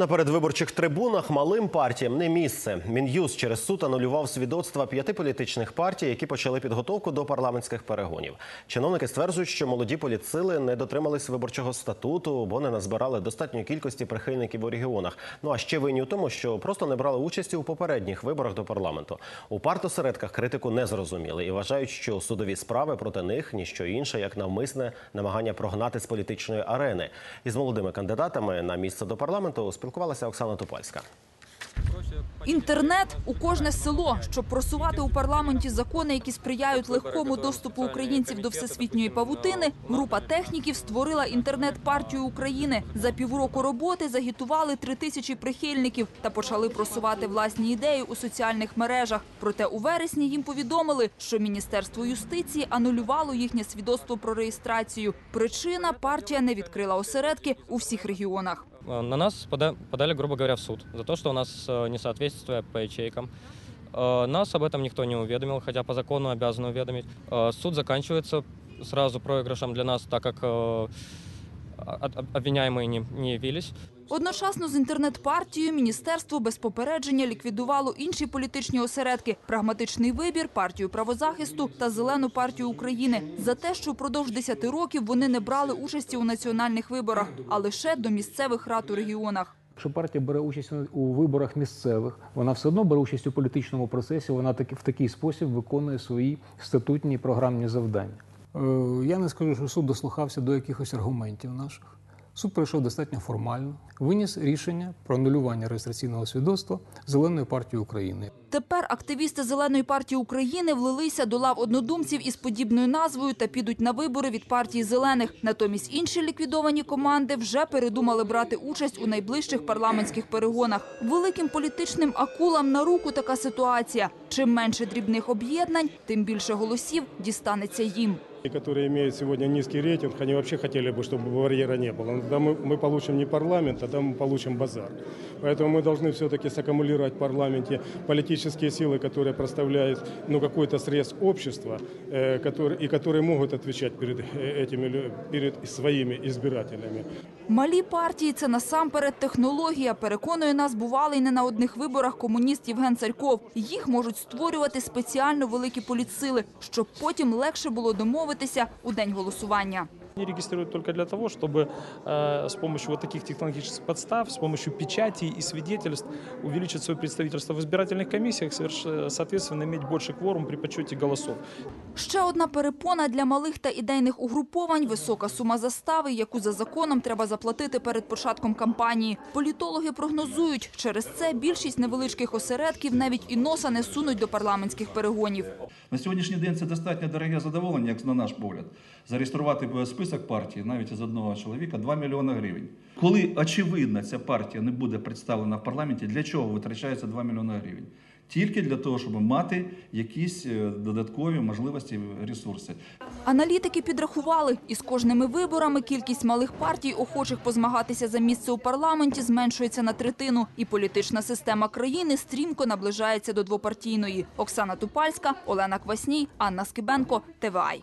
На передвиборчих трибунах малим партіям не місце. Мін'юз через суд анулював свідоцтва п'яти політичних партій, які почали підготовку до парламентських перегонів. Чиновники стверджують, що молоді політсили не дотримались виборчого статуту, бо не назбирали достатньої кількості прихильників у регіонах. Ну а ще винні у тому, що просто не брали участі у попередніх виборах до парламенту. У партосередках критику не зрозуміли і вважають, що судові справи проти них ніщо інше, як навмисне намагання прогнати з політичної арени. Із молодими кандидатами на місце до парламенту спілкувалася Оксана Тупальська. Інтернет у кожне село, щоб просувати у парламенті закони, які сприяють легкому доступу українців до всесвітньої павутини. Група техніків створила інтернет-партію України. За півроку роботи загітували три тисячі прихильників та почали просувати власні ідеї у соціальних мережах. Проте у вересні їм повідомили, що міністерство юстиції анулювало їхнє свідоцтво про реєстрацію. Причина партія не відкрила осередки у всіх регіонах. Э, На нас пода- подали, грубо говоря, в суд за то, что у нас э, несоответствие по ячейкам. Э, Нас об этом никто не уведомил, хотя по закону обязаны уведомить. Э, Суд заканчивается сразу проигрышем для нас, так как э, об- об- обвиняемые не, не явились. Одночасно з інтернет-партією міністерство без попередження ліквідувало інші політичні осередки: прагматичний вибір, партію правозахисту та зелену партію України за те, що впродовж 10 років вони не брали участі у національних виборах, а лише до місцевих рад у регіонах. Якщо партія бере участь у виборах місцевих, вона все одно бере участь у політичному процесі. Вона таки в такий спосіб виконує свої статутні програмні завдання. Е, Я не скажу, що суд дослухався до якихось аргументів наших. Суд пройшов достатньо формально, виніс рішення про анулювання реєстраційного свідоцтва Зеленої партії України. Тепер активісти зеленої партії України влилися до лав однодумців із подібною назвою та підуть на вибори від партії зелених. Натомість інші ліквідовані команди вже передумали брати участь у найближчих парламентських перегонах. Великим політичним акулам на руку така ситуація. Чим менше дрібних об'єднань, тим більше голосів дістанеться їм И которые имеют сегодня низкий рейтинг, они вообще хотели бы, чтобы барьера не было. Но Тогда мы, мы получим не парламент, а тогда мы получим базар. Поэтому мы должны все-таки саккумулировать в парламенте политические силы, которые проставляют ну, какой-то срез общества, э, который, и которые могут отвечать перед, э, этими, лю- перед своими избирателями. Малі партії це насамперед технологія. Переконує нас бувалий не на одних виборах комуніст Євген Царьков. Їх можуть створювати спеціально великі політсили, щоб потім легше було домовитися у день голосування. Они регистрируют только для того, чтобы э, с помощью вот таких технологических подстав, с помощью печатей и свидетельств увеличить свое представительство в избирательных комиссиях, соверш- соответственно, иметь больше кворум при подсчете голосов. Ще одна перепона для малих та ідейних угруповань – висока сума застави, яку за законом треба заплатити перед початком кампанії. Політологи прогнозують, через це більшість невеличких осередків навіть і носа не сунуть до парламентських перегонів. На сьогоднішній день це достатньо дороге задоволення, як на наш погляд. Зареєструвати список партії навіть із одного чоловіка 2 мільйони гривень. Коли очевидно ця партія не буде представлена в парламенті, для чого витрачається 2 мільйони гривень? Тільки для того, щоб мати якісь е, додаткові можливості, ресурси. Аналітики підрахували, із кожними виборами кількість малих партій, охочих позмагатися за місце у парламенті, зменшується на третину. І політична система країни стрімко наближається до двопартійної. Оксана Тупальська, Олена Квасній, Анна Скибенко, ТВАЙ.